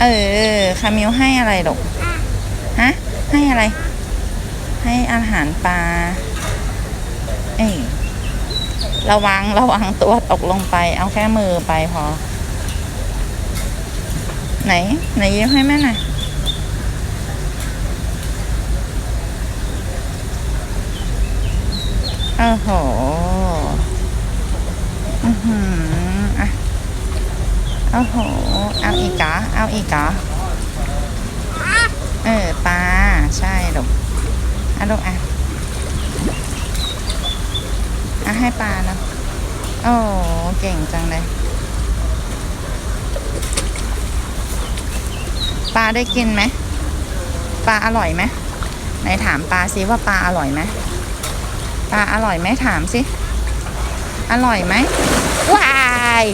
เออ คามิวให้อะไรหรอกฮะ ให้อะไร ให้อาหารปลา เอ้ยระวังระวังตัวตกลงไป เอาแค่มือไปพอ ไหน ไหนยิ้มให้แม่หน่อยโอ้โห อือหือ อ้โห เอาอีกเหรอเอาอีกเหรอเออปลาใช่ลูกอะลูกอะอะให้ปลาเนาะโอ้เก่งจังเลยปลาได้กินไหมปลาอร่อยไหมไหนถามปลาสิว่าปลาอร่อยไหมปลาอร่อยไหมถามสิ อร่อยไหมว้าย